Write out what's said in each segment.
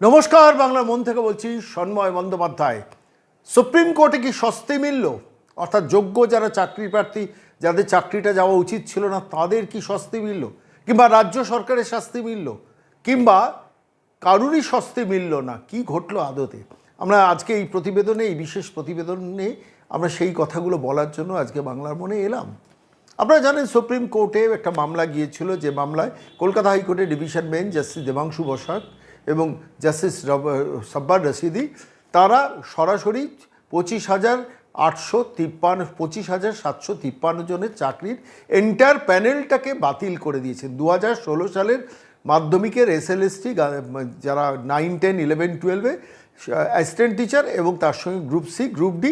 নমস্কার, বাংলার মন থেকে বলছি সন্ময় বন্দ্যোপাধ্যায়। সুপ্রিম কোর্টে কি স্বস্তি মিলল? অর্থাৎ যোগ্য যারা চাকরি প্রার্থী, যাদের চাকরিটা যাওয়া উচিত ছিল না, তাদের কি স্বস্তি মিলল? কিংবা রাজ্য সরকারের শাস্তি মিলল? কিংবা কারুরই স্বস্তি মিলল না? কি ঘটলো আদতে? আমরা আজকে এই প্রতিবেদনে, এই বিশেষ প্রতিবেদনে আমরা সেই কথাগুলো বলার জন্য আজকে বাংলার মনে এলাম। আপনারা জানেন, সুপ্রিম কোর্টে একটা মামলা গিয়েছিল, যে মামলায় কলকাতা হাইকোর্টের division bench, justice Debangshu Basak এবং জাস্টিস সাব্বার রশিদি, তারা সরাসরি পঁচিশ হাজার আটশো তিপ্পান্ন, পঁচিশ হাজার সাতশো তিপ্পান্ন জনের চাকরির এন্টার প্যানেলটাকে বাতিল করে দিয়েছেন দু হাজার ষোলো সালের মাধ্যমিকের এসএলএসটি যারা নাইন টেন ইলেভেন টুয়েলভে অ্যাসিস্ট্যান্ট টিচার এবং তার সঙ্গে গ্রুপ সি গ্রুপ ডি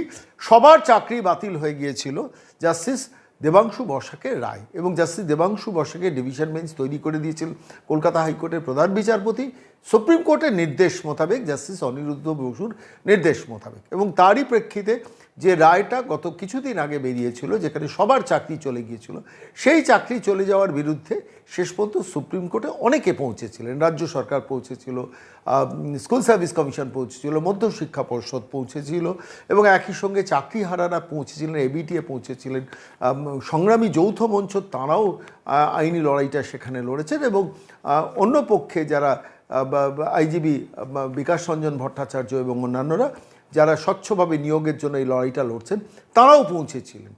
সবার চাকরি বাতিল হয়ে গিয়েছিল। জাস্টিস দেবাংশু বসাকের রায় এবং জাস্টিস দেবাংশু বসাকের ডিভিশন বেঞ্চ তৈরি করে দিয়েছিল কলকাতা হাইকোর্টের প্রধান বিচারপতি, সুপ্রিম কোর্টের নির্দেশ মোতাবেক জাস্টিস অনিরুদ্ধ বসুর নির্দেশ মোতাবেক এবং তারই প্রেক্ষিতে যে রায়টা গত কিছুদিন আগে বেরিয়েছিল, যেখানে সবার চাকরি চলে গিয়েছিল, সেই চাকরি চলে যাওয়ার বিরুদ্ধে শেষ পর্যন্ত সুপ্রিম কোর্টে অনেকে পৌঁছেছিলেন। রাজ্য সরকার পৌঁছেছিল স্কুল সার্ভিস কমিশন পৌঁছেছিল মধ্যশিক্ষা পর্ষদ পৌঁছেছিল এবং একই সঙ্গে চাকরিহারারা পৌঁছেছিলেন, এবিটিএ পৌঁছেছিলেন সংগ্রামী যৌথ মঞ্চ তাঁরাও আইনি লড়াইটা সেখানে লড়েছেন এবং অন্য পক্ষে যারা আইজিবি বিকাশ রঞ্জন ভট্টাচার্য এবং অন্যান্যরা যারা স্বচ্ছভাবে নিয়োগের জন্য এই লড়াইটা লড়ছেন, তারাও পৌঁছেছিলেন।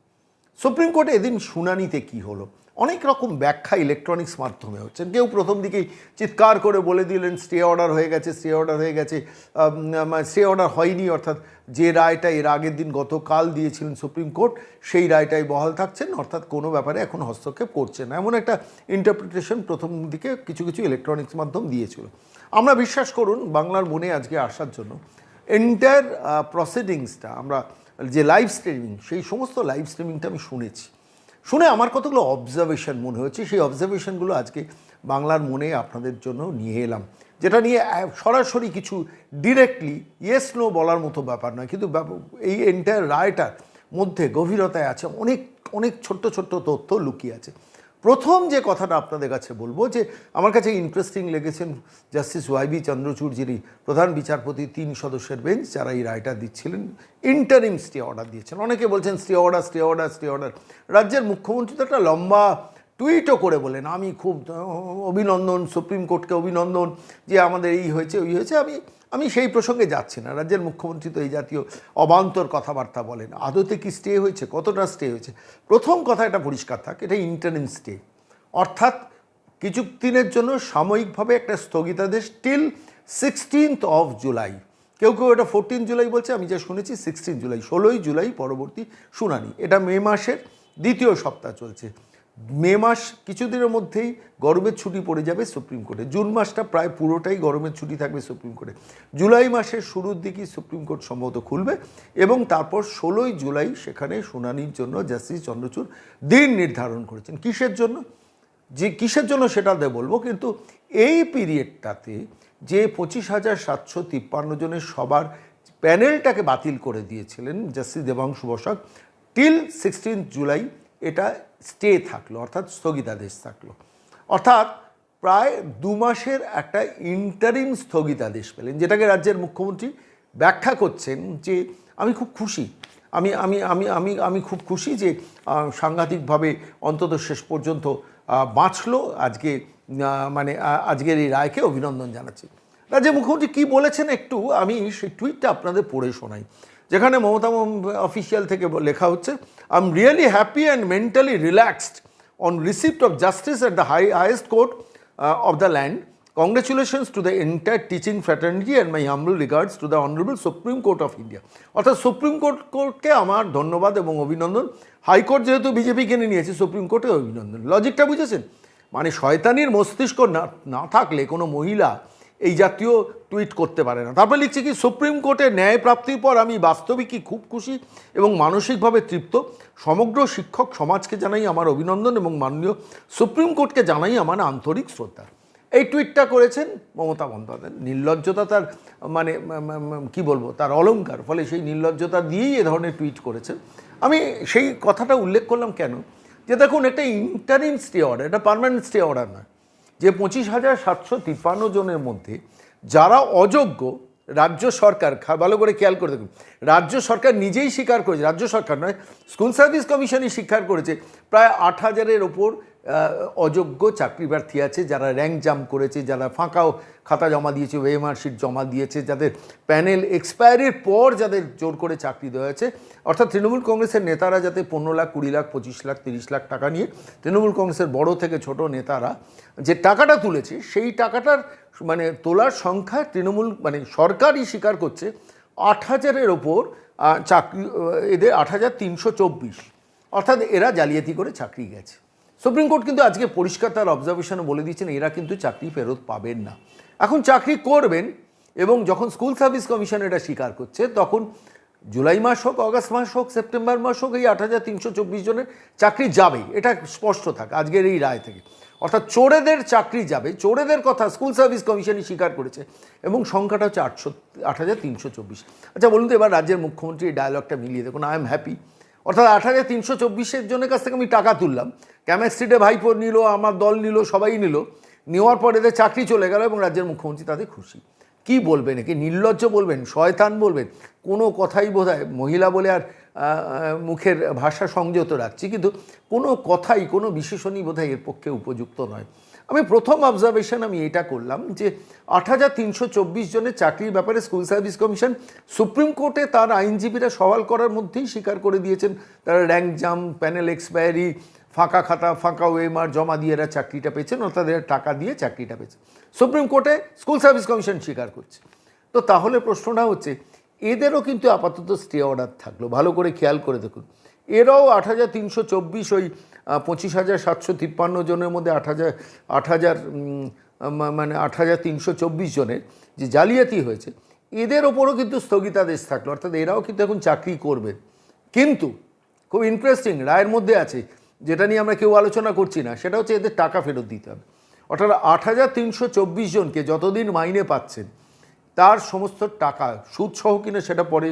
সুপ্রিম কোর্টে এদিন শুনানিতে কি হলো? অনেক রকম ব্যাখ্যা ইলেকট্রনিক্স মাধ্যমে হচ্ছে। কেউ প্রথম দিকেই চিৎকার করে বলে দিলেন স্টে অর্ডার হয়ে গেছে স্টে অর্ডার হয়ে গেছে। স্টে অর্ডার হয়নি, অর্থাৎ যে রায়টা এর আগের দিন গতকাল দিয়েছিলেন সুপ্রিম কোর্ট, সেই রায়টাই বহাল থাকছেন, অর্থাৎ কোনো ব্যাপারে এখন হস্তক্ষেপ করছে না। এমন একটা ইন্টারপ্রিটেশন প্রথম দিকে কিছু কিছু ইলেকট্রনিক্স মাধ্যম দিয়েছিল। আমরা বিশ্বাস করুন, বাংলার মনে আজকে আসার জন্য এন্টায়ার প্রসিডিংসটা আমরা যে লাইভ স্ট্রিমিং সেই সমস্ত লাইভ স্ট্রিমিংটা আমি শুনেছি। শুনে আমার কতগুলো অবজারভেশন মনে হয়েছে, সেই অবজারভেশনগুলো আজকে বাংলার মনে আপনাদের জন্য নিয়ে এলাম। যেটা নিয়ে সরাসরি কিছু ডিরেক্টলি ইয়েস নো বলার মতো ব্যাপার নয়, কিন্তু এই এন্টায়ার রায়টার মধ্যে গভীরতায় আছে অনেক অনেক ছোট্ট ছোট্ট তথ্য লুকিয়ে আছে। প্রথম যে কথাটা আপনাদের কাছে বলব যে আমার কাছে ইন্টারেস্টিং লেগেছেন জাস্টিস ওয়াইবি চন্দ্রচূড় যিনি প্রধান বিচারপতি, তিন সদস্যের বেঞ্চ যারা এই রায়টা দিচ্ছিলেন। ইন্টারিম স্টে অর্ডার দিয়েছেন। অনেকে বলছেন stay order stay order stay order রাজ্যের মুখ্যমন্ত্রী তো একটা লম্বা টুইটও করে বলেন, আমি খুব অভিনন্দন, সুপ্রিম কোর্টকে অভিনন্দন যে আমাদের এই হয়েছে, ওই হয়েছে, আমি আমি সেই প্রসঙ্গে যাচ্ছি না। রাজ্যের মুখ্যমন্ত্রী তো এই জাতীয় অবান্তর কথাবার্তা বলেন, আদতে কি স্টে হয়েছে? কতটা স্টে হয়েছে? প্রথম কথা এটা পরিষ্কার থাক, এটা ইন্টারিম স্টে অর্থাৎ কিছু দিনের জন্য সাময়িকভাবে একটা স্থগিতাদেশ টিল সিক্সটিন্থ অফ জুলাই কেউ কেউ এটা ফোরটিন জুলাই বলছে, আমি যা শুনেছি সিক্সটিন জুলাই ষোলোই জুলাই পরবর্তী শুনানি। এটা মে মাসের দ্বিতীয় সপ্তাহ চলছে। মে মাস কিছুদিনের মধ্যেই গরমের ছুটি পড়ে যাবে সুপ্রিম কোর্টে। জুন মাসটা প্রায় পুরোটাই গরমের ছুটি থাকবে সুপ্রিম কোর্টে। জুলাই মাসের শুরুর দিকেই সুপ্রিম কোর্ট সম্ভবত খুলবে এবং তারপর ষোলোই জুলাই সেখানে শুনানির জন্য জাস্টিস চন্দ্রচূড় দিন নির্ধারণ করেছেন। কিসের জন্য? যে কিসের জন্য সেটা বলব, কিন্তু এই পিরিয়ডটাতে যে পঁচিশ হাজার সাতশো তিপ্পান্ন জনের সবার প্যানেলটাকে বাতিল করে দিয়েছিলেন justice Debangshu Basak, till sixteen July এটা স্টে থাকল, অর্থাৎ স্থগিতাদেশ থাকল। অর্থাৎ প্রায় দু মাসের একটা ইন্টারিম স্থগিতাদেশ পেলেন, যেটাকে রাজ্যের মুখ্যমন্ত্রী ব্যাখ্যা করছেন যে, আমি খুব খুশি, আমি আমি আমি আমি আমি খুব খুশি যে সাংঘাতিকভাবে অন্তত শেষ পর্যন্ত বাঁচলো, আজকে মানে আজকের এই রায়কে অভিনন্দন জানাচ্ছি। রাজ্যের মুখ্যমন্ত্রী কী বলেছেন একটু আমি সেই টুইটটা আপনাদের পড়ে শোনাই। যেখানে মমতা অফিসিয়াল থেকে লেখা হচ্ছে I am really happy and mentally relaxed on receipt of justice at the high highest court of the land congratulations to the entire teaching fraternity and my humble regards to the honourable supreme court of India অর্থাৎ supreme court কোর্টকে আমার ধন্যবাদ এবং অভিনন্দন। High court যেহেতু BJP কিনে নিয়েছে supreme কোর্টে অভিনন্দন। লজিকটা বুঝেছেন? মানে শয়তানির মস্তিষ্ক না না থাকলে কোনো মহিলা এই জাতীয় টুইট করতে পারে না। তারপরে লিখছে কি, সুপ্রিম কোর্টে ন্যায় প্রাপ্তির পর আমি বাস্তবিকই খুব খুশি এবং মানসিকভাবে তৃপ্ত। সমগ্র শিক্ষক সমাজকে জানাই আমার অভিনন্দন এবং মাননীয় সুপ্রিম কোর্টকে জানাই আমার আন্তরিক শ্রদ্ধা। এই টুইটটা করেছেন মমতা বন্দ্যোপাধ্যায়। নির্লজ্জতা তার মানে কি বলব, তার অলঙ্কার, ফলে সেই নির্লজ্জতা দিয়েই এ ধরনের টুইট করেছেন। আমি সেই কথাটা উল্লেখ করলাম কেন? যে দেখুন একটা ইন্টারিম স্টে অর্ডার, এটা পার্মানেন্ট স্টে অর্ডার নয়। যে পঁচিশ হাজার সাতশো তিপ্পান্ন জনের মধ্যে যারা অযোগ্য, রাজ্য সরকার ভালো করে খেয়াল করে দেখুন, রাজ্য সরকার নিজেই স্বীকার করেছে, রাজ্য সরকার নয়, স্কুল সার্ভিস কমিশনই স্বীকার করেছে, প্রায় আট হাজারের ওপর অযোগ্য চাকরি প্রার্থী আছে যারা র্যাঙ্ক জাম্প করেছে, যারা ফাঁকাও খাতা জমা দিয়েছে ওয়েমার শিট জমা দিয়েছে, যাদের প্যানেল এক্সপায়ারির পর যাদের জোর করে চাকরি দেওয়া হয়েছে। অর্থাৎ তৃণমূল কংগ্রেসের নেতারা যাতে পনেরো লাখ, কুড়ি লাখ, পঁচিশ লাখ, তিরিশ লাখ টাকা নিয়ে তৃণমূল কংগ্রেসের বড় থেকে ছোট নেতারা যে টাকাটা তুলেছে, সেই টাকাটার মানে তোলার সংখ্যা তৃণমূল মানে সরকারই স্বীকার করছে আট হাজারের ওপর চাকরি এদের আট হাজার তিনশো চব্বিশ। অর্থাৎ এরা জালিয়াতি করে চাকরি গেছে। সুপ্রিম কোর্ট কিন্তু আজকে পরিষ্কার তার অবজারভেশনে বলে দিয়েছেন, এরা কিন্তু চাকরি ফেরত পাবেন না। এখন চাকরি করবেন এবং যখন স্কুল সার্ভিস কমিশন এটা স্বীকার করছে, তখন জুলাই মাস হোক, অগাস্ট মাস হোক, সেপ্টেম্বর মাস হোক, এই আট হাজার তিনশো চব্বিশ জনের চাকরি যাবেই। এটা স্পষ্ট থাকে, আজকের এই রায় থেকে। অর্থাৎ চোরেদের চাকরি যাবে, চোরেদের কথা স্কুল সার্ভিস কমিশনই স্বীকার করেছে এবং সংখ্যাটা হচ্ছে আটশো, আট হাজার তিনশো চব্বিশ। আচ্ছা বলুন তো এবার রাজ্যের মুখ্যমন্ত্রী এই ডায়লগটা মিলিয়ে দেখুন আই এম হ্যাপি অর্থাৎ আট হাজার তিনশো চব্বিশের জনের কাছ থেকে আমি টাকা তুললাম। ক্যামেক স্ট্রিটে ভাইপোর নিল, আমার দল নিল, সবাই নিল। নেওয়ার পর এদের চাকরি চলে গেল এবং রাজ্যের মুখ্যমন্ত্রী তাদের খুশি। কি বলবেন একে? নির্লজ্জ বলবেন? শয়তান বলবেন? কোনো কথাই বোধ মহিলা বলে আর মুখের ভাষা সংযত রাখছি, কিন্তু কোনো কথাই, কোনো বিশেষণই বোধ এর পক্ষে উপযুক্ত নয়। আমি প্রথম অবজারভেশন আমি এটা করলাম যে আট হাজার তিনশো চব্বিশ জনের চাকরির ব্যাপারে স্কুল সার্ভিস কমিশন সুপ্রিম কোর্টে তার আইনজীবীরা সওয়াল করার মধ্যেই স্বীকার করে দিয়েছেন। তারা র্যাঙ্ক জাম্প প্যানেল এক্সপায়ারি ফাঁকা খাতা, ফাঁকা ওয়েমার জমা দিয়ে এরা চাকরিটা পেয়েছেন অর্থাৎ এরা টাকা দিয়ে চাকরিটা পেয়েছে। সুপ্রিম কোর্টে স্কুল সার্ভিস কমিশন স্বীকার করছে। তো তাহলে প্রশ্নটা হচ্ছে, এদেরও কিন্তু আপাতত স্টে অর্ডার থাকল। ভালো করে খেয়াল করে দেখুন। এরাও আট হাজার তিনশো চব্বিশ ওই পঁচিশ হাজার সাতশো তিপ্পান্ন জনের মধ্যে আট হাজার আট হাজার মানে আট হাজার তিনশো চব্বিশ জনের যে জালিয়াতি হয়েছে, এদের ওপরও কিন্তু স্থগিতাদেশ থাকল। অর্থাৎ এরাও কিন্তু এখন চাকরি করবে। কিন্তু খুব ইন্টারেস্টিং রায়ের মধ্যে আছে যেটা নিয়ে আমরা কেউ আলোচনা করছি না, সেটা হচ্ছে এদের টাকা ফেরত দিতে হবে। অর্থাৎ আট হাজার তিনশো চব্বিশ জনকে যতদিন মাইনে পাচ্ছেন, তার সমস্ত টাকা সুদ সহ কিনা সেটা পরে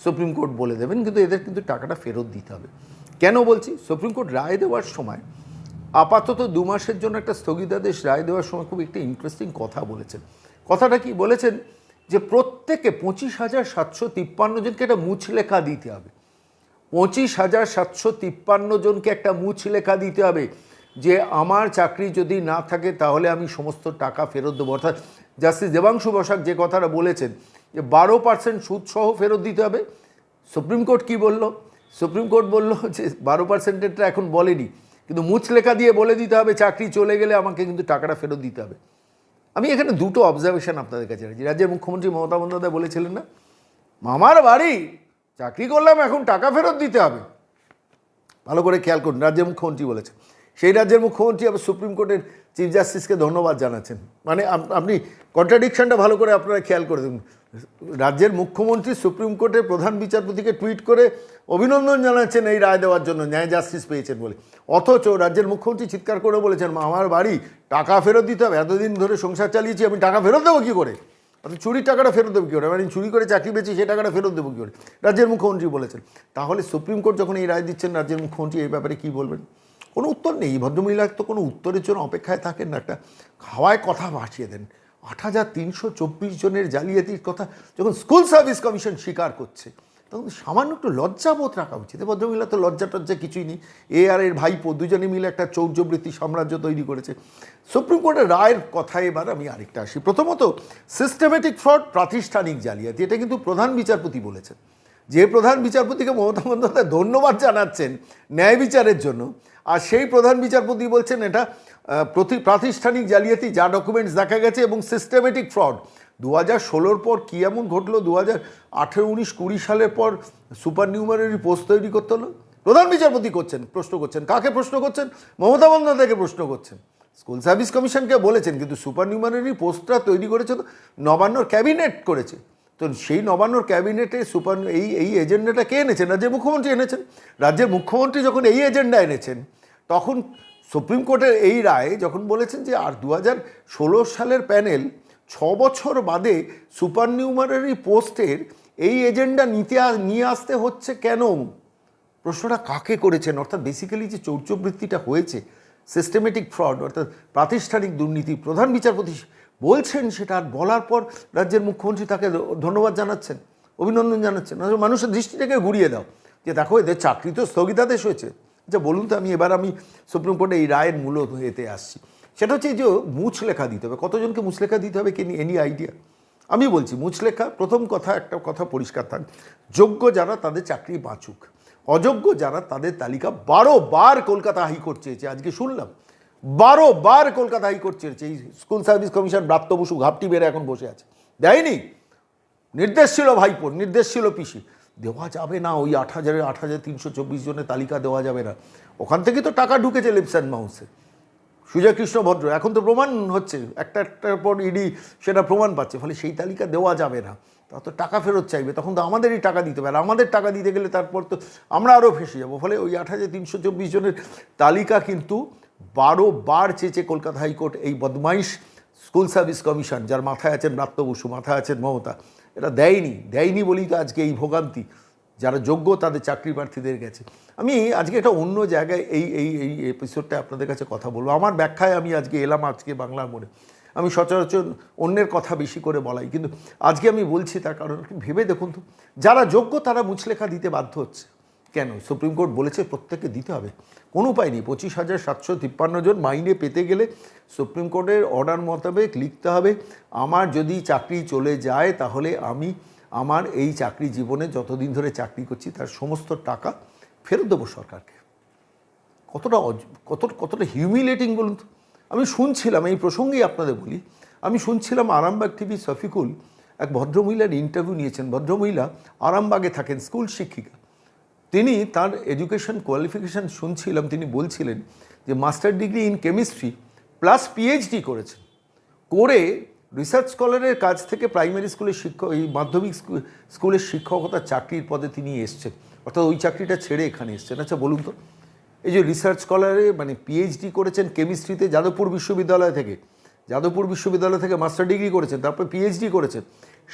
সুপ্রিম কোর্ট বলে দেবেন, কিন্তু এদের কিন্তু টাকাটা ফেরত দিতে হবে। কেন বলছি? সুপ্রিম কোর্ট রায় দেওয়ার সময় আপাতত দু মাসের জন্য একটা স্থগিতাদেশ রায় দেওয়ার সময় খুব একটা ইন্টারেস্টিং কথা বলেছেন। কথাটা কি? বলেছেন যে প্রত্যেকে পঁচিশ হাজার সাতশো তিপ্পান্ন জনকে একটা মুছ লেখা দিতে হবে। পঁচিশ হাজার সাতশো তিপ্পান্ন জনকে একটা মুছ লেখা দিতে হবে যে আমার চাকরি যদি না থাকে তাহলে আমি সমস্ত টাকা ফেরত দেবো। অর্থাৎ জাস্টিস দেবাংশু বসাক যে কথাটা বলেছেন যে বারো পার্সেন্ট সুদ সহ ফেরত দিতে হবে। সুপ্রিম কোর্ট কি বলল? সুপ্রিম কোর্ট বলল যে বারো পার্সেন্টেরটা এখন বলেনি, কিন্তু মুছ লেখা দিয়ে বলে দিতে হবে চাকরি চলে গেলে আমাকে কিন্তু টাকাটা ফেরত দিতে হবে। আমি এখানে দুটো অবজারভেশন আপনাদের কাছে রাখছি রাজ্যের মুখ্যমন্ত্রী মমতা বন্দ্যোপাধ্যায় বলেছিলেন না, মামার বাড়ি চাকরি করলাম, এখন টাকা ফেরত দিতে হবে। ভালো করে খেয়াল করুন, রাজ্যের মুখ্যমন্ত্রী বলেছেন। সেই রাজ্যের মুখ্যমন্ত্রী আবার সুপ্রিম কোর্টের চিফ জাস্টিসকে ধন্যবাদ জানাচ্ছেন। মানে আপনি কন্ট্রাডিকশনটা ভালো করে আপনারা খেয়াল করে দেখুন। রাজ্যের মুখ্যমন্ত্রী সুপ্রিম কোর্টের প্রধান বিচারপতিকে টুইট করে অভিনন্দন জানাচ্ছেন এই রায় দেওয়ার জন্য, ন্যায় জাস্টিস পেয়েছেন বলে। অথচ রাজ্যের মুখ্যমন্ত্রী চিৎকার করে বলেছেন আমার বাড়ি টাকা ফেরত দিতে হবে, এতদিন ধরে সংসার চালিয়েছি, আমি টাকা ফেরত দেবো কী করে? অর্থাৎ চুরির টাকাটা ফেরত দেবো কী করে মানে চুরি করে চাকরি পেয়েছি, সেই টাকাটা ফেরত দেবো কী করে রাজ্যের মুখ্যমন্ত্রী বলেছেন। তাহলে সুপ্রিম কোর্ট যখন এই রায় দিচ্ছেন, রাজ্যের মুখ্যমন্ত্রী এই ব্যাপারে কী বলবেন? কোনো উত্তর নেই। ভদ্রমহিলার তো কোনো উত্তরের জন্য অপেক্ষায় থাকেন না। একটা খাওয়ায় কথা ভাসিয়ে দেন। আট হাজার তিনশো চব্বিশ জনের জালিয়াতির কথা যখন স্কুল সার্ভিস কমিশন স্বীকার করছে তখন সামান্য একটু লজ্জাবোধ রাখা উচিত। ভদ্রমহিলা তো লজ্জা টজ্জা কিছুই নেই। এ আর এর ভাইপো দুজনে মিলে একটা চৌর্যবৃত্তি সাম্রাজ্য তৈরি করেছে। সুপ্রিম কোর্টের রায়ের কথা এবার আমি আরেকটা আসি। প্রথমত সিস্টেমেটিক ফ্রড প্রাতিষ্ঠানিক জালিয়াতি, এটা কিন্তু প্রধান বিচারপতি বলেছেন। যে প্রধান বিচারপতিকে মমতা বন্দ্যোপাধ্যায় ধন্যবাদ জানাচ্ছেন ন্যায় বিচারের জন্য, আর সেই প্রধান বিচারপতি বলছেন এটা প্রতি, প্রাতিষ্ঠানিক জালিয়াতি, যা ডকুমেন্টস দেখা গেছে এবং সিস্টেমেটিক ফ্রড দু হাজার ষোলোর পর কী এমন ঘটলো? দু হাজার আঠেরো, উনিশ, কুড়ি সালের পর সুপার নিউমারি পোস্ট তৈরি করতে হলো? প্রধান বিচারপতি করছেন, প্রশ্ন করছেন। কাকে প্রশ্ন করছেন? মমতা বন্দ্যোপাধ্যায়কে প্রশ্ন করছেন। স্কুল সার্ভিস কমিশনকে বলেছেন, কিন্তু সুপার নিউমারি পোস্টটা তৈরি করেছে তো নবান্নর ক্যাবিনেট করেছে। তো সেই নবান্নর ক্যাবিনেটে সুপার, এই এই এজেন্ডাটা কে এনেছেন রাজ্যের মুখ্যমন্ত্রী এনেছেন। রাজ্যের মুখ্যমন্ত্রী যখন এই এজেন্ডা এনেছেন, তখন সুপ্রিম কোর্টের এই রায় যখন বলেছেন যে আর দু হাজার ষোলো সালের প্যানেল ছ বছর বাদে সুপার নিউমারি পোস্টের এই এজেন্ডা নিতে নিয়ে আসতে হচ্ছে কেন? প্রশ্নটা কাকে করেছেন? অর্থাৎ বেসিক্যালি যে চৌর্যবৃত্তিটা হয়েছে সিস্টেমেটিক ফ্রড অর্থাৎ প্রাতিষ্ঠানিক দুর্নীতি, প্রধান বিচারপতি বলছেন সেটা, আর বলার পর রাজ্যের মুখ্যমন্ত্রী তাকে ধন্যবাদ জানাচ্ছেন, অভিনন্দন জানাচ্ছেন। মানুষের দৃষ্টিটাকে ঘুরিয়ে দাও, যে দেখো এদের চাকরি তো স্থগিতাদেশ হয়েছে। আচ্ছা বলুন তো আমি, এবার আমি সুপ্রিম কোর্টে এই রায়ের মূল এতে আসছি। সেটা হচ্ছে যে মুচলেখা দিতে হবে, কতজনকে মুচলেখা দিতে হবে, কে এনি আইডিয়া আমি বলছি মুচলেখা প্রথম কথা, একটা কথা পরিষ্কার থাক। যোগ্য যারা তাদের চাকরি বাঁচুক, অযোগ্য যারা তাদের তালিকা বারো বার কলকাতা হাইকোর্ট চেয়েছে, আজকে শুনলাম, বারো বার কলকাতা হাইকোর্ট চেয়েছে, এই school service commission, Bratya Basu ঘাপটি বেড়ে এখন বসে আছে। দেয়নি? নির্দেশ ছিল ভাইপোর, নির্দেশ ছিল পিসি দেওয়া যাবে না, ওই আট হাজারের, আট হাজার তিনশো চব্বিশ জনের তালিকা দেওয়া যাবে না। ওখান থেকে তো টাকা ঢুকেছে লিপস অ্যান্ড মাউসে। সুজয় কৃষ্ণ ভদ্র, এখন তো প্রমাণ হচ্ছে, একটা একটার পর ইডি সেটা প্রমাণ পাচ্ছে, ফলে সেই তালিকা দেওয়া যাবে না। তা তো টাকা ফেরত চাইবে, তখন তো আমাদেরই টাকা দিতে হবে আর আমাদের টাকা দিতে গেলে তারপর তো আমরা আরও ফেসে যাব, ফলে ওই আট হাজার তিনশো চব্বিশ জনের তালিকা কিন্তু বারো বার চেয়েছে কলকাতা হাইকোর্ট এই বদমাইশ স্কুল সার্ভিস কমিশন, যার মাথায় আছেন ব্রাত্য বসু, মাথায় আছেন মমতা। এটা দেয়নি দেয়নি বলেই তো আজকে এই ভোগান্তি। যারা যোগ্য তাদের চাকরি প্রার্থীদের গেছে। আমি আজকে একটা অন্য জায়গায় এই এই এই এপিসোডটা আপনাদের কাছে কথা বলব। আমার ব্যাখ্যায় আমি আজকে এলাম, আজকে বাংলার মোড়ে। আমি সচরাচর অন্যের কথা বেশি করে বলাই, কিন্তু আজকে আমি বলছি তার কারণ ভেবে দেখুন তো, যারা যোগ্য তারা মুচলেখা দিতে বাধ্য হচ্ছে। কেন? সুপ্রিম কোর্ট বলেছে প্রত্যেককে দিতে হবে। কোনো উপায় নেই। পঁচিশ হাজার সাতশো তিপ্পান্ন জন মাইনে পেতে গেলে সুপ্রিম কোর্টের অর্ডার মোতাবেক লিখতে হবে, আমার যদি চাকরি চলে যায় তাহলে আমি আমার এই চাকরি জীবনে যতদিন ধরে চাকরি করছি, তার সমস্ত টাকা ফেরত দেবো সরকারকে। কতটা কত, কতটা হিউমিলেটিং বলুন তো? আমি শুনছিলাম, এই প্রসঙ্গেই আপনাদের বলি, আমি শুনছিলাম আরামবাগ টিভি শফিকুল এক ভদ্রমহিলার ইন্টারভিউ নিয়েছেন। ভদ্রমহিলা আরামবাগে থাকেন, স্কুল শিক্ষিকা। তিনি তার এডুকেশন কোয়ালিফিকেশান শুনছিলাম, তিনি বলছিলেন যে master degree in chemistry plus PhD করেছেন। করে রিসার্চ স্কলারের কাছ থেকে প্রাইমারি স্কুলের শিক্ষক, এই মাধ্যমিক স্কুলের শিক্ষকতার চাকরির পদে তিনি এসছেন। অর্থাৎ ওই চাকরিটা ছেড়ে এখানে এসছেন। আচ্ছা বলুন তো, এই যে রিসার্চ স্কলারে মানে পিএইচডি করেছেন কেমিস্ট্রিতে যাদবপুর বিশ্ববিদ্যালয় থেকে, যাদবপুর বিশ্ববিদ্যালয় থেকে মাস্টার ডিগ্রি করেছেন, তারপর পিএইচডি করেছেন,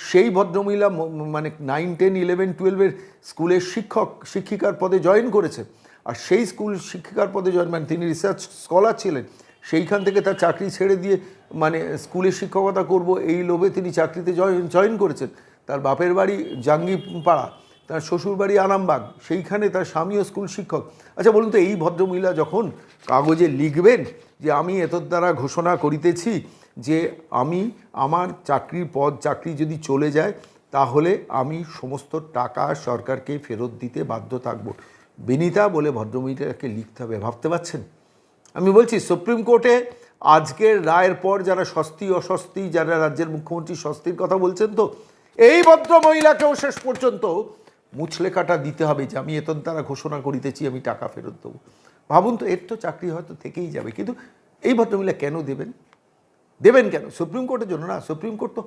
সেই ভদ্রমহিলা মানে নাইন টেন ইলেভেন টুয়েলভের স্কুলের শিক্ষক, শিক্ষিকার পদে জয়েন করেছে আর সেই স্কুল শিক্ষিকার পদে জয়েন মানে তিনি রিসার্চ স্কলার ছিলেন সেইখান থেকে তার চাকরি ছেড়ে দিয়ে মানে স্কুলে শিক্ষকতা করব, এই লোভে তিনি চাকরিতে জয়েন করেছেন। তার বাপের বাড়ি জাঙ্গিপাড়া, তার শ্বশুর বাড়ি আরামবাগ, সেইখানে তার স্বামীও স্কুল শিক্ষক। আচ্ছা বলুন তো, এই ভদ্রমহিলা যখন কাগজে লিখবেন যে, আমি এতর দ্বারা ঘোষণা করিতেছি যে, আমি আমার চাকরির পদ, চাকরি যদি চলে যায়, তাহলে আমি সমস্ত টাকা সরকারকে ফেরত দিতে বাধ্য থাকব। বিনিতা বলে ভদ্রমহিলাকে লিখতে হবে, ভাবতে পারছেন? আমি বলছি সুপ্রিম কোর্টে আজকের রায়ের পর যারা স্বস্তি, অস্বস্তি, যারা রাজ্যের মুখ্যমন্ত্রী স্বস্তির কথা বলছেন তো, এই ভদ্র মহিলাকেও শেষ পর্যন্ত মুচলেখাটা দিতে হবে যে আমি এতন তারা ঘোষণা করিতেছি, আমি টাকা ফেরত দেবো। ভাবুন তো, এর তো চাকরি হয়তো থেকেই যাবে, কিন্তু এই ভদ্রমহিলা কেন দেবেন? দেবেন কেন? সুপ্রিম কোর্টের জন্য না সুপ্রিম কোর্ট তো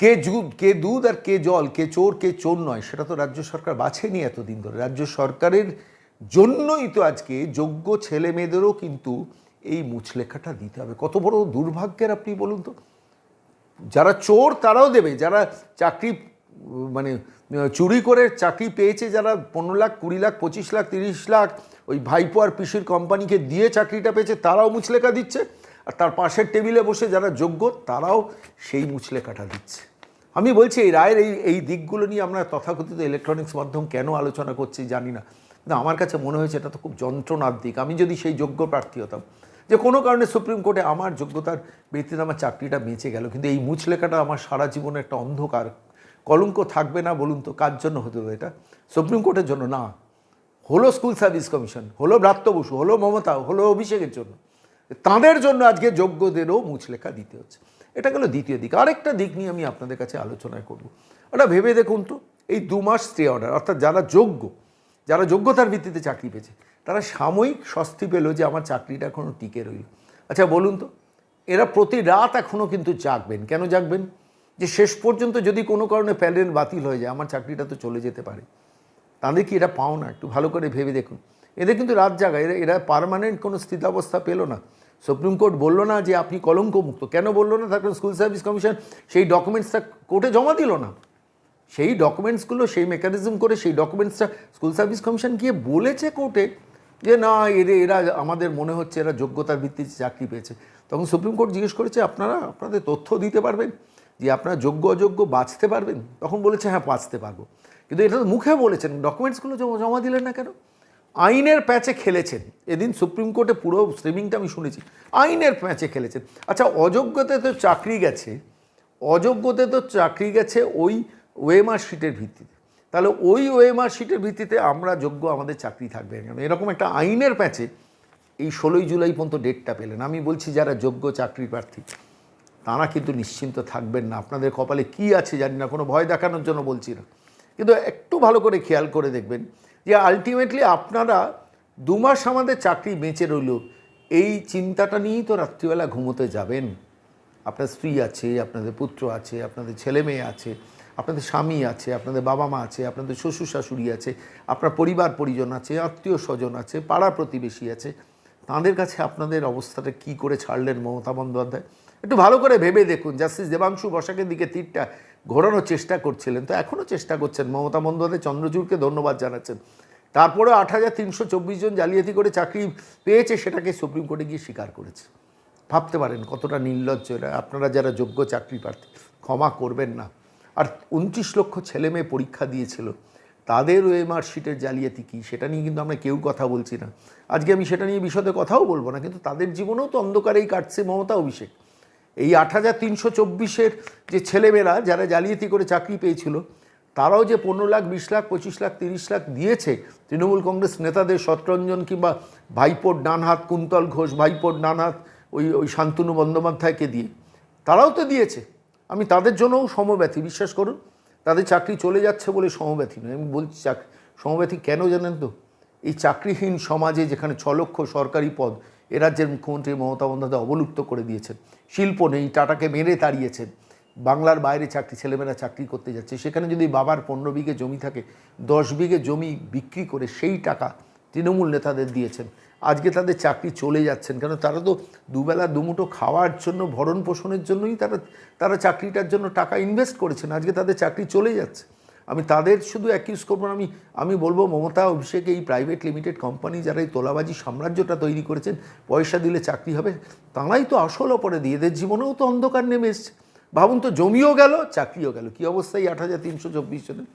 কে দুধ কে দুধ আর কে জল, কে চোর কে চোর নয়, সেটা তো রাজ্য সরকার বাছেনি এতদিন ধরে। রাজ্য সরকারের জন্যই তো আজকে যোগ্য ছেলে মেয়েদেরও কিন্তু এই মুচলেখাটা দিতে হবে। কত বড় দুর্ভাগ্যের আপনি বলুন তো? যারা চোর তারাও দেবে, যারা চাকরি মানে চুরি করে চাকরি পেয়েছে, যারা পনেরো লাখ, কুড়ি লাখ, পঁচিশ লাখ, তিরিশ লাখ ওই ভাইপো আর পিসির কোম্পানিকে দিয়ে চাকরিটা পেয়েছে, তারাও মুচলেখা দিচ্ছে। আর তার পাশের টেবিলে বসে যারা যোগ্য, তারাও সেই মুচলেখাটা দিচ্ছে। আমি বলছি, এই রায়ের এই এই দিকগুলো নিয়ে আমরা তথাকথিত ইলেকট্রনিক্স মাধ্যম কেন আলোচনা করছি জানি না। কিন্তু আমার কাছে মনে হয়েছে এটা তো খুব যন্ত্রণার দিক আমি যদি সেই যোগ্য প্রার্থী হতাম, যে কোনো কারণে সুপ্রিম কোর্টে আমার যোগ্যতার ভিত্তিতে আমার চাকরিটা বেঁচে গেল, কিন্তু এই মুচলেখাটা আমার সারা জীবনে একটা অন্ধকার, কলঙ্ক থাকবে না বলুন তো, কার জন্য হতে হবে এটা? সুপ্রিম কোর্টের জন্য না। হলো স্কুল সার্ভিস কমিশন, হলো ব্রাত্য বসু, হলো মমতা, হলো অভিষেকের জন্য। তাঁদের জন্য আজকে যোগ্যদেরও মুচলেখা দিতে হচ্ছে। এটা গেল দ্বিতীয় দিক। আরেকটা দিক নিয়ে আমি আপনাদের কাছে আলোচনায় করব। ওটা ভেবে দেখুন তো, এই দু মাস স্টে অর্ডার অর্থাৎ যারা যোগ্য যারা যোগ্যতার ভিত্তিতে চাকরি পেয়েছে, তারা সাময়িক স্বস্তি পেল যে আমার চাকরিটা এখনও টিকে রইল। আচ্ছা বলুন তো, এরা প্রতি রাত এখনও কিন্তু জাগবেন। কেন জাগবেন? যে শেষ পর্যন্ত যদি কোনো কারণে প্যানেল বাতিল হয়ে যায়, আমার চাকরিটা তো চলে যেতে পারে। তাদের কি এটা পাও না একটু ভালো করে ভেবে দেখুন। এদের কিন্তু রাত জাগা এরা এরা পার্মানেন্ট কোনো স্থিতাবস্থা পেল না। সুপ্রিম কোর্ট বলল না যে আপনি কলঙ্কমুক্ত। কেন বলল না? তার স্কুল সার্ভিস কমিশন সেই ডকুমেন্টসটা কোর্টে জমা দিল না। সেই ডকুমেন্টসগুলো সেই মেকানিজম করে, সেই ডকুমেন্টসটা স্কুল সার্ভিস কমিশন গিয়ে বলেছে কোর্টে যে, না, এরা এরা আমাদের মনে হচ্ছে এরা যোগ্যতার ভিত্তিতে চাকরি পেয়েছে। তখন সুপ্রিম কোর্ট জিজ্ঞেস করেছে, আপনারা, আপনাদের তথ্য দিতে পারবেন? যে, আপনারা যোগ্য, অযোগ্য বাঁচতে পারবেন? তখন বলেছে হ্যাঁ বাঁচতে পারব। কিন্তু এটা তো মুখে বলেছেন ডকুমেন্টসগুলো জমা জমা দিলেন না কেন? আইনের প্যাচে খেলেছেন। এদিন সুপ্রিম কোর্টে পুরো স্ট্রিমিংটা আমি শুনেছি, আইনের প্যাচে খেলেছেন। আচ্ছা অযোগ্যতে তো চাকরি গেছে, অযোগ্যতে তো চাকরি গেছে ওই ওয়েমার শিটের ভিত্তিতে। তাহলে ওই ওয়েমার শিটের ভিত্তিতে আমরা যোগ্য আমাদের চাকরি থাকবে এরকম একটা আইনের প্যাচে এই ষোলোই জুলাই পর্যন্ত ডেটটা পেলেন। আমি বলছি যারা যোগ্য চাকরি প্রার্থী, তারা কিন্তু নিশ্চিন্ত থাকবেন না। আপনাদের কপালে কি আছে জানি না, কোনো ভয় দেখানোর জন্য বলছি না। কিন্তু একটু ভালো করে খেয়াল করে দেখবেন যে আলটিমেটলি আপনারা দু মাস আমাদের চাকরি বেঁচে রইল। এই চিন্তাটা নিয়েই তো রাত্রিবেলা ঘুমোতে যাবেন। আপনার স্ত্রী আছে, আপনাদের পুত্র আছে, আপনাদের ছেলে মেয়ে আছে। আপনাদের স্বামী আছে, আপনাদের বাবা মা আছে, আপনাদের শ্বশুর শাশুড়ি আছে, আপনার পরিবার পরিজন আছে, আত্মীয় স্বজন আছে, পাড়া প্রতিবেশী আছে, তাদের কাছে আপনাদের অবস্থাটা কি করে ছাড়লেন মমতা বন্দ্যোপাধ্যায়? একটু ভালো করে ভেবে দেখুন, জাস্টিস দেবাংশু বসাকের দিকে তীরটা ঘোরানোর চেষ্টা করছিলেন, তো এখনও চেষ্টা করছেন মমতা বন্দ্যোপাধ্যায়, চন্দ্রচূড়কে ধন্যবাদ জানাচ্ছেন। তারপরে আট হাজার তিনশো চব্বিশ জন জালিয়াতি করে চাকরি পেয়েছে, সেটাকে সুপ্রিম কোর্টে গিয়ে স্বীকার করেছে। ভাবতে পারেন কতটা নির্লজ্জ আপনারা যারা যোগ্য চাকরি প্রার্থী, ক্ষমা করবেন না। আর উনত্রিশ লক্ষ ছেলে মেয়ে পরীক্ষা দিয়েছিল। তাদের ওএমআর শিটের জালিয়াতি কী? সেটা নিয়ে কিন্তু আমরা কেউ কথা বলছি না। আজকে আমি সেটা নিয়ে বিশদে কথাও বলব না, কিন্তু তাদের জীবনেও তো অন্ধকারেই কাটছে মমতা অভিষেক। এই আট হাজার তিনশো চব্বিশের যে ছেলেমেয়েরা যারা জালিয়াতি করে চাকরি পেয়েছিল, তারাও যে পনেরো লাখ, বিশ লাখ, পঁচিশ লাখ, তিরিশ লাখ দিয়েছে, তৃণমূল কংগ্রেস নেতাদের শতরঞ্জন কিংবা ভাইপোর ডানহাত, কুন্তল ঘোষ, ভাইপোর ডানহাত, ওই ওই শান্তনু বন্দ্যোপাধ্যায়কে দিয়ে, তারাও তো দিয়েছে। আমি তাদের জন্যও সমব্যথী, বিশ্বাস করুন। তাদের চাকরি চলে যাচ্ছে বলে সমব্যথী নয়। আমি বলছি চাকরি সমব্যথী কেন জানেন তো? এই চাকরিহীন সমাজে যেখানে ছ লক্ষ সরকারি পদ, এ রাজ্যের মুখ্যমন্ত্রী মমতা বন্দ্যোপাধ্যায় অবলুপ্ত করে দিয়েছেন। শিল্প নেই, টাটাকে মেরে তাড়িয়েছেন। বাংলার বাইরে চাকরি, ছেলেমেয়েরা চাকরি করতে যাচ্ছে। সেখানে যদি বাবার পনেরো বিঘে জমি থাকে, দশ বিঘে জমি বিক্রি করে সেই টাকা তৃণমূল নেতাদের দিয়েছেন। আজকে তাদের চাকরি চলে যাচ্ছেন। কেন তারা তো দুবেলা দুমুটো খাওয়ার জন্য, ভরণ পোষণের জন্যই তারা তারা চাকরিটার জন্য টাকা ইনভেস্ট করেছেন। আজকে তাদের চাকরি চলে যাচ্ছে। আমি তাদের শুধু অ্যাকিউজ করব আমি আমি বলব মমতা অভিষেক এই প্রাইভেট লিমিটেড কোম্পানি যারা এই তোলাবাজি সাম্রাজ্যটা তৈরি করেছেন, পয়সা দিলে চাকরি হবে, তারাই তো আসল অপরাধী। এদের জীবনেও তো অন্ধকার নেমে এসছে। ভাবুন তো, জমিও গেল, চাকরিও গেল। কী অবস্থা এই আট হাজার তিনশো চব্বিশ জনের?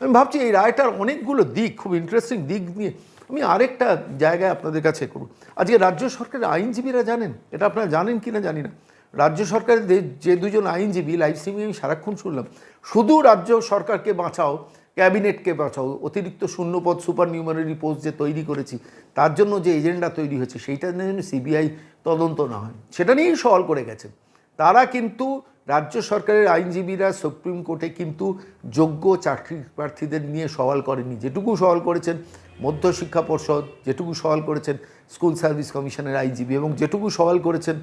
আমি ভাবছি এই রায়টার অনেকগুলো দিক, খুব ইন্টারেস্টিং দিক নিয়ে আমি আরেকটা জায়গায় আপনাদের কাছে করব। আজকে রাজ্য সরকারের আইনজীবীরা জানেন? এটা আপনারা জানেন কি না জানি না। রাজ্য সরকারের যে- দুজন আইনজীবী লাইভ স্ট্রিমিং আমি সারাক্ষণ শুনলাম, শুধু রাজ্য সরকারকে বাঁচাও, ক্যাবিনেটকে বাঁচাও, অতিরিক্ত শূন্যপদ সুপার নিউমারি পোস্ট যে তৈরি করেছি, তার জন্য যে এজেন্ডা তৈরি হয়েছে, সেইটা নিয়ে যেন সিবিআই তদন্ত না হয়। সেটা নিয়েই সওয়াল করে গেছেন তারা কিন্তু, রাজ্য সরকারের আইনজীবীরা সুপ্রিম কোর্টে কিন্তু যোগ্য চাকরি প্রার্থীদের নিয়ে সওয়াল করেনি যেটুকু সওয়াল করেছেন মধ্যশিক্ষা পর্ষদ যেটুকু সওয়াল করেছেন স্কুল সার্ভিস কমিশনের আইনজীবী এবং যেটুকু সওয়াল করেছেন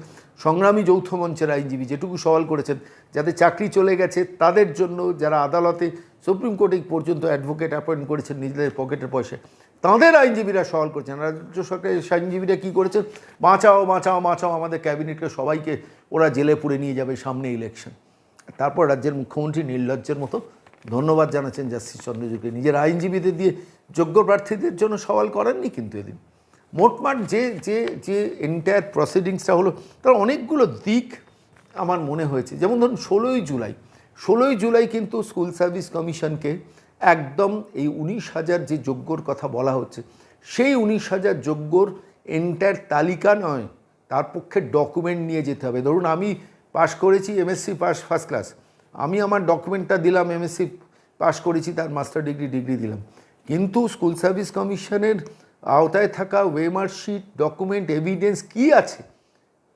সংগ্রামী যৌথ মঞ্চের আইনজীবী যেটুকু সওয়াল করেছেন যাদের চাকরি চলে গেছে, তাদের জন্য যারা আদালতে সুপ্রিম কোর্টে পর্যন্ত অ্যাডভোকেট অ্যাপয়েন্ট করেছেন নিজেদের পকেটের পয়সা, তাদের আইনজীবীরা সওয়াল করছেন। রাজ্য সরকারের আইনজীবীরা কী করেছেন? বাঁচাও বাঁচাও বাঁচাও আমাদের ক্যাবিনেটকে, সবাইকে ওরা জেলে পুরে নিয়ে যাবে সামনে ইলেকশন তারপর রাজ্যের মুখ্যমন্ত্রী নির্লজ্জের মতো ধন্যবাদ জানাচ্ছেন জাস্টিস চন্দ্রচূড়কে। নিজের আইনজীবীদের দিয়ে যোগ্য প্রার্থীদের জন্য সওয়াল করেননি কিন্তু এদিন। মোটমাট যে যে যে এন্টায়ার প্রসিডিংসটা হলো, তার অনেকগুলো দিক আমার মনে হয়েছে। যেমন ধরুন, ষোলোই জুলাই। ষোলোই জুলাই কিন্তু স্কুল সার্ভিস কমিশনকে একদম এই উনিশ হাজার যে যোগ্যর কথা বলা হচ্ছে, সেই উনিশ হাজার যোগ্যর এন্টায়ার তালিকা নয়, তার পক্ষে ডকুমেন্ট নিয়ে যেতে হবে। ধরুন, আমি পাশ করেছি এমএসসি পাস ফার্স্ট ক্লাস আমি আমার ডকুমেন্টটা দিলাম এমএসসি পাশ করেছি, তার মাস্টার ডিগ্রি ডিগ্রি দিলাম। কিন্তু স্কুল সার্ভিস কমিশনের আওতায় থাকা ওয়েমার্কশিট, ডকুমেন্ট এভিডেন্স কি আছে?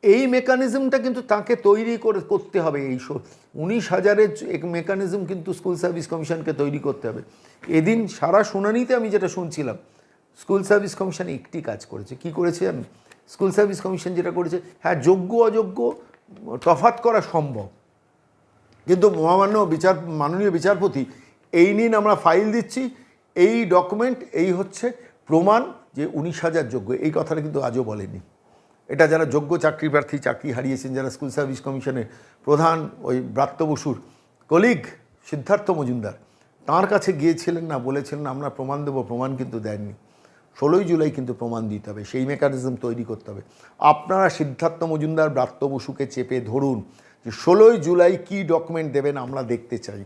এই মেকানিজমটা কিন্তু তাকে তৈরি করে, করতে হবে এই উনিশ হাজারের এক মেকানিজম কিন্তু স্কুল সার্ভিস কমিশনকে তৈরি করতে হবে। এদিন সারা শুনানিতে আমি যেটা শুনছিলাম, স্কুল সার্ভিস কমিশন একটি কাজ করেছে। কি করেছে আমি স্কুল সার্ভিস কমিশন যেটা করেছে হ্যাঁ যোগ্য, অযোগ্য তফাত করা সম্ভব। কিন্তু মহামান্য বিচার, মাননীয় বিচারপতি, এই নিন আমরা ফাইল দিচ্ছি এই ডকুমেন্ট এই হচ্ছে প্রমাণ যে উনিশ হাজার যোগ্য। এই কথাটা কিন্তু আজও বলেনি। এটা যারা যোগ্য চাকরি প্রার্থী, চাকরি হারিয়েছেন, যারা স্কুল সার্ভিস কমিশনের প্রধান, ওই ব্রাত্য বসুর কলিগ সিদ্ধার্থ মজুমদার, তাঁর কাছে গিয়েছিলেন না, বলেছিলেন, আমরা প্রমাণ দেবো। প্রমাণ কিন্তু দেননি। ষোলোই জুলাই কিন্তু প্রমাণ দিতে হবে, সেই মেকানিজম তৈরি করতে হবে। আপনারা সিদ্ধার্থ মজুমদার, ব্রাত্য বসুকে চেপে ধরুন যে ষোলোই জুলাই কি ডকুমেন্ট দেবেন, আমরা দেখতে চাই।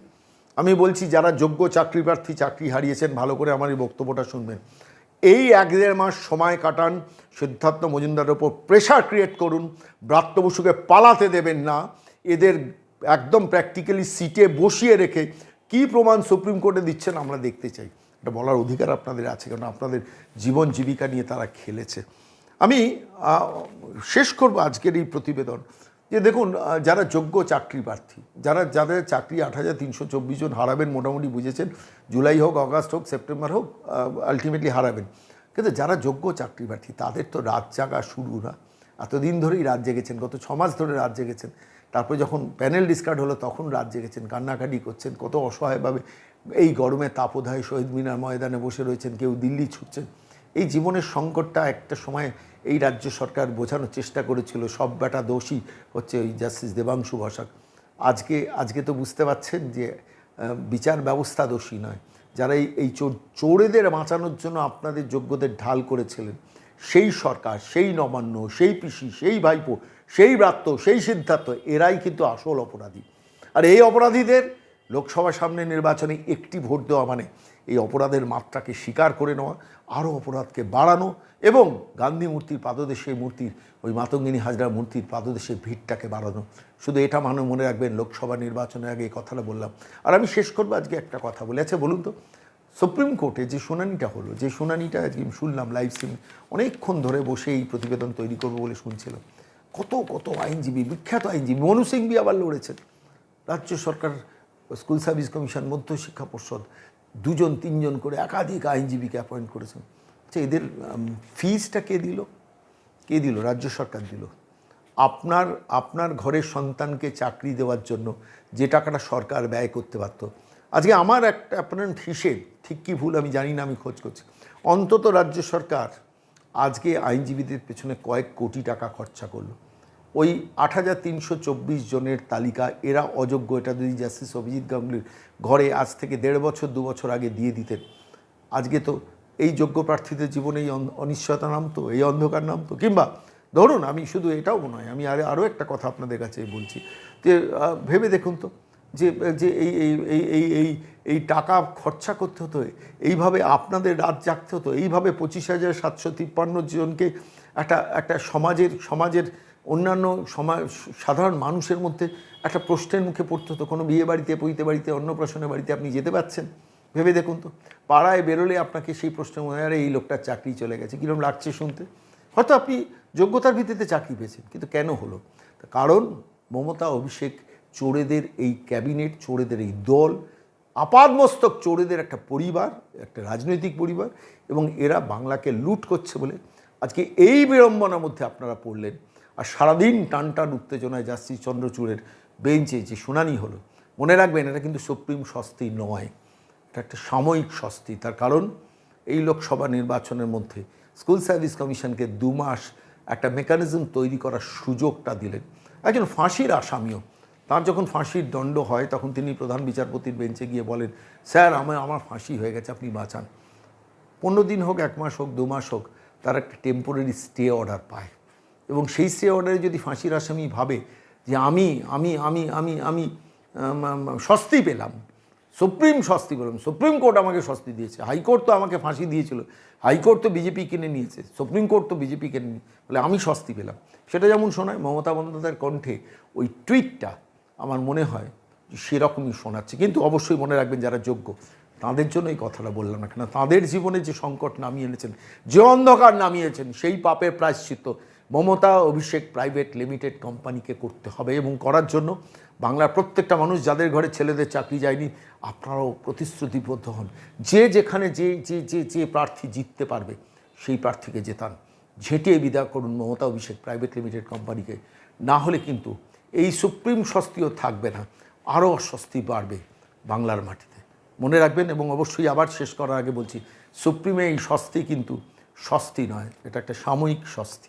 আমি বলছি যারা যোগ্য চাকরি প্রার্থী, চাকরি হারিয়েছেন, ভালো করে আমার এই বক্তব্যটা শুনবেন। এই এক দেড় মাস সময় কাটান, সিদ্ধার্থ মজুমদারের ওপর প্রেশার ক্রিয়েট করুন, ব্রাত্য বসুকে পালাতে দেবেন না, এদের একদম প্র্যাকটিক্যালি সিটে বসিয়ে রেখে কি প্রমাণ সুপ্রিম কোর্টে দিচ্ছেন আমরা দেখতে চাই। এটা বলার অধিকার আপনাদের আছে কারণ আপনাদের জীবন জীবিকা নিয়ে তারা খেলেছে। আমি শেষ করব আজকের এই প্রতিবেদন। যে দেখুন যারা যোগ্য চাকরি প্রার্থী, যারা, যাদের চাকরি আট হাজার তিনশো চব্বিশ জন হারাবেন মোটামুটি বুঝেছেন, জুলাই হোক, অগাস্ট হোক, সেপ্টেম্বর হোক আলটিমেটলি হারাবেন। কিন্তু যারা যোগ্য চাকরি প্রার্থী, তাদের তো রাত জাগা শুরু না। এতদিন ধরেই রাত জেগেছেন, গত ছ মাস ধরে রাত জেগেছেন। তারপরে যখন প্যানেল ডিসকার্ড হলো, তখন রাত জেগেছেন, কান্নাকাটি করছেন, কত অসহায়ভাবে এই গরমে তাপোধায় শহীদ মিনার ময়দানে বসে রয়েছেন, কেউ দিল্লি ছুটছেন। এই জীবনের সংকটটা একটা সময় এই রাজ্য সরকার বোঝানোর চেষ্টা করেছিল, সব বেটা দোষী হচ্ছে ওই জাস্টিস দেবাংশু বসাক। আজকে আজকে তো বুঝতে পারছেন যে বিচার ব্যবস্থা দোষী নয়। যারা এই এই চোর, চোরেদের বাঁচানোর জন্য আপনাদের যোগ্যদের ঢাল করেছিলেন, সেই সরকার, সেই নবান্ন, সেই পিসি, সেই ভাইপো, সেই ব্রাত্য, সেই সিদ্ধার্থ, এরাই কিন্তু আসল অপরাধী। আর এই অপরাধীদের লোকসভা সামনে নির্বাচনে একটি ভোট দেওয়া মানে এই অপরাধের মাত্রাকে স্বীকার করে নেওয়া, আরও অপরাধকে বাড়ানো এবং গান্ধী মূর্তির পাদদেশে মূর্তির, ওই মাতঙ্গিনী হাজরা মূর্তির পাদদেশে ভিড়টাকে বাড়ানো। শুধু এটা মানে মনে রাখবেন, লোকসভা নির্বাচনের আগে এই কথাটা বললাম। আর আমি শেষ করব আজকে একটা কথা বলে। আচ্ছা বলুন তো, সুপ্রিম কোর্টে যে শুনানিটা হলো, যে শুনানিটা আজকে শুনলাম লাইভ স্ট্রিম অনেকক্ষণ ধরে বসে এই প্রতিবেদন তৈরি করব বলে শুনছিলাম। কত কত আইনজীবী, বিখ্যাত আইনজীবী, মনু সিংবি আবার লড়েছেন। রাজ্য সরকার, স্কুল সার্ভিস কমিশন মধ্য শিক্ষা পর্ষদ, দুজন, তিনজন করে একাধিক আইনজীবীকে অ্যাপয়েন্ট করেছেন। আচ্ছা এদের ফিজটা কে দিল? কে দিল? রাজ্য সরকার দিল। আপনার আপনার ঘরের সন্তানকে চাকরি দেওয়ার জন্য যে টাকাটা সরকার ব্যয় করতে পারত আজকে আমার একটা আপনার হিসেব, ঠিক কী ভুল আমি জানি না, আমি খোঁজ করছি। অন্তত রাজ্য সরকার আজকে আইনজীবীদের পেছনে কয়েক কোটি টাকা খরচা করল। ওই আট হাজার তিনশো চব্বিশ জনের তালিকা, এরা অযোগ্য, এটা যদি জাস্টিস অভিজিৎ গাঙ্গুলির ঘরে আজ থেকে দেড় বছর, দু বছর আগে দিয়ে দিতেন। আজকে তো এই যোগ্য প্রার্থীদের জীবনে এই অন- অনিশ্চয়তা নামতো, এই অন্ধকার নামতো, কিংবা ধরুন আমি শুধু এটাও নয়, আমি আরে, আরও একটা কথা আপনাদের কাছে বলছি যে ভেবে দেখুন তো, যে যে এই এই এই এই এই এই টাকা খরচা করতে হতো, এইভাবে আপনাদের রাত জাগতে হতো, এইভাবে পঁচিশ হাজার সাতশো তিপ্পান্ন জনকে একটা একটা সমাজের সমাজের অন্যান্য সমাজ সাধারণ মানুষের মধ্যে একটা প্রশ্নের মুখে পড়তে হতো, কোনো বিয়ে বাড়িতে পৈতে বাড়িতে, অন্নপ্রাশনের বাড়িতে আপনি যেতে পারছেন। ভেবে দেখুন তো। পাড়ায় বেরোলে আপনাকে সেই প্রশ্ন মনে হয় এই লোকটার চাকরি চলে গেছে কীরকম লাগছে শুনতে? হয়তো আপনি যোগ্যতার ভিত্তিতে চাকরি পেয়েছেন, কিন্তু কেন হলো? কারণ মমতা, অভিষেক চোরেদের এই ক্যাবিনেট, চোরেদের এই দল, আপাদমস্তক চোরেদের একটা পরিবার, একটা রাজনৈতিক পরিবার, এবং এরা বাংলাকে লুট করছে বলে আজকে এই বিড়ম্বনার মধ্যে আপনারা পড়লেন। আর সারাদিন টান টান উত্তেজনায় জাস্টিস চন্দ্রচূড়ের বেঞ্চে যে শুনানি হলো, মনে রাখবেন, এটা কিন্তু সুপ্রিম স্বস্তি নয়। এটা একটা সাময়িক স্বস্তি তার কারণ, এই লোকসভা নির্বাচনের মধ্যে স্কুল সার্ভিস কমিশনকে দু মাস একটা মেকানিজম তৈরি করার সুযোগটা দিলেন। একজন ফাঁসির আসামিও। তার যখন ফাঁসির দণ্ড হয়, তখন তিনি প্রধান বিচারপতির বেঞ্চে গিয়ে বলেন, স্যার আমার আমার ফাঁসি হয়ে গেছে, আপনি বাঁচান। পনেরো দিন হোক, এক মাস হোক, দু মাস হোক, তার একটা টেম্পোরারি স্টে অর্ডার পায়। এবং সেই স্টে অর্ডারে যদি ফাঁসির আসামি ভাবে যে, আমি আমি আমি আমি আমি স্বস্তি পেলাম সুপ্রিম স্বস্তি বললাম সুপ্রিম কোর্ট আমাকে স্বস্তি দিয়েছে। হাইকোর্ট তো আমাকে ফাঁসি দিয়েছিল। হাইকোর্ট তো বিজেপি কিনে নিয়েছে। সুপ্রিম কোর্ট তো বিজেপি কিনে নিয়ে বলে আমি স্বস্তি পেলাম। সেটা যেমন শোনায়, মমতা বন্দ্যোপাধ্যায়ের কণ্ঠে ওই টুইটটা আমার মনে হয় সেরকমই শোনাচ্ছে। কিন্তু অবশ্যই মনে রাখবেন যারা যোগ্য তাদের জন্য এই কথাটা বললাম না কেন তাদের জীবনে যে সংকট নামিয়ে এনেছেন, যে অন্ধকার নামিয়েছেন সেই পাপের প্রায়শ্চিত্ত মমতা অভিষেক প্রাইভেট লিমিটেড কোম্পানিকে করতে হবে এবং করার জন্য বাংলার প্রত্যেকটা মানুষ, যাদের ঘরে ছেলেদের চাকরি যায়নি, আপনারাও প্রতিশ্রুতিবদ্ধ হন। যে যেখানে যে যে যে যে প্রার্থী জিততে পারবে, সেই প্রার্থীকে জেতান। ঝেঁটিয়ে বিদায় করুন মমতা অভিষেক প্রাইভেট লিমিটেড কোম্পানিকে। না হলে কিন্তু এই সুপ্রিম স্বস্তিও থাকবে না, আরও অস্বস্তি বাড়বে বাংলার মাটিতে। মনে রাখবেন এবং অবশ্যই আবার শেষ করার আগে বলছি, সুপ্রিমে এই স্বস্তি কিন্তু স্বস্তি নয়, এটা একটা সাময়িক স্বস্তি।